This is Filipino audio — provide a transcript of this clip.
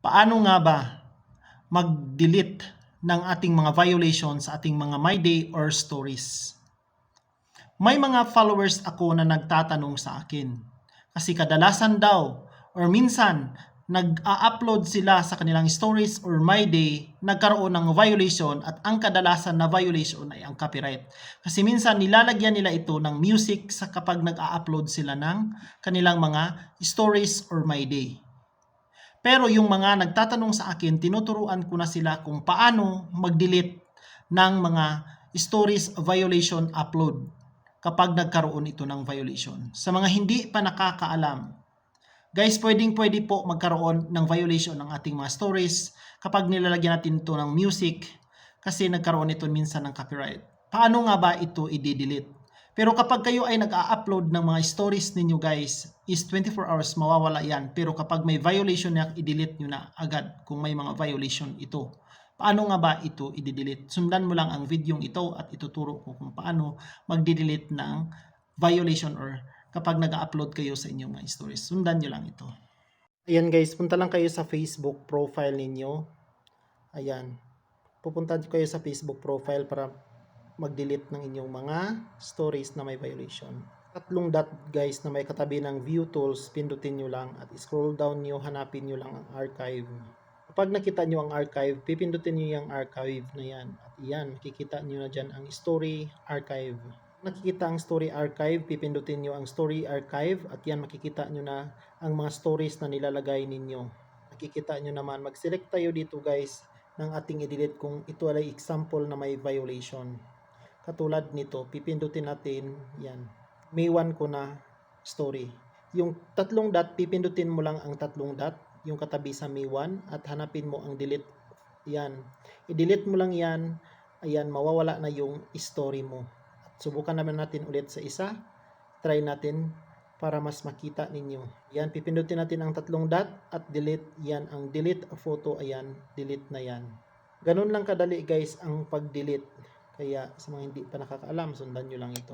Paano nga ba mag-delete ng ating mga violations sa ating mga My Day or stories? May mga followers ako na nagtatanong sa akin. Kasi kadalasan daw or minsan nag-a-upload sila sa kanilang stories or My Day, nagkaroon ng violation at ang kadalasan na violation ay ang copyright. Kasi minsan nilalagyan nila ito ng music sa kapag nag-a-upload sila ng kanilang mga stories or My Day. Pero yung mga nagtatanong sa akin, tinuturuan ko na sila kung paano mag-delete ng mga stories violation upload kapag nagkaroon ito ng violation. Sa mga hindi pa nakakaalam, guys, pwedeng pwede po magkaroon ng violation ng ating mga stories kapag nilalagyan natin ito ng music kasi nagkaroon ito minsan ng copyright. Paano nga ba ito i-delete? Pero kapag kayo ay nag-a-upload ng mga stories ninyo guys, is 24 hours mawawala yan. Pero kapag may violation na, i-delete nyo na agad kung may mga violation ito. Paano nga ba ito i-delete? Sundan mo lang ang video ito at ituturo ko kung paano mag-delete ng violation or kapag nag-upload kayo sa inyong mga stories. Sundan nyo lang ito. Ayan guys, punta lang kayo sa Facebook profile ninyo. Ayan. Pupunta kayo sa Facebook profile para mag-delete ng inyong mga stories na may violation. Tatlong dot guys na may katabi ng view tools, pindutin nyo lang at scroll down nyo, hanapin nyo lang ang archive. Kapag nakita nyo ang archive, pipindutin nyo yung archive na yan. At yan, makikita nyo na dyan ang story archive. Nakikita ang story archive, pipindutin nyo ang story archive at yan makikita nyo na ang mga stories na nilalagay ninyo. Nakikita nyo naman, mag-select tayo dito guys ng ating i-delete kung ito ay example na may violation. Katulad nito, pipindutin natin, yan, may one ko na story. Yung tatlong dot, pipindutin mo lang ang tatlong dot, yung katabi sa may one, at hanapin mo ang delete. Yan. I-delete mo lang yan, ayan, mawawala na yung story mo. At subukan naman natin ulit sa isa. Try natin para mas makita ninyo. Yan, pipindutin natin ang tatlong dot at delete. Yan, ang delete photo, ayan, delete na yan. Ganun lang kadali guys ang pag-delete. Kaya sa mga hindi pa nakakaalam, sundan nyo lang ito.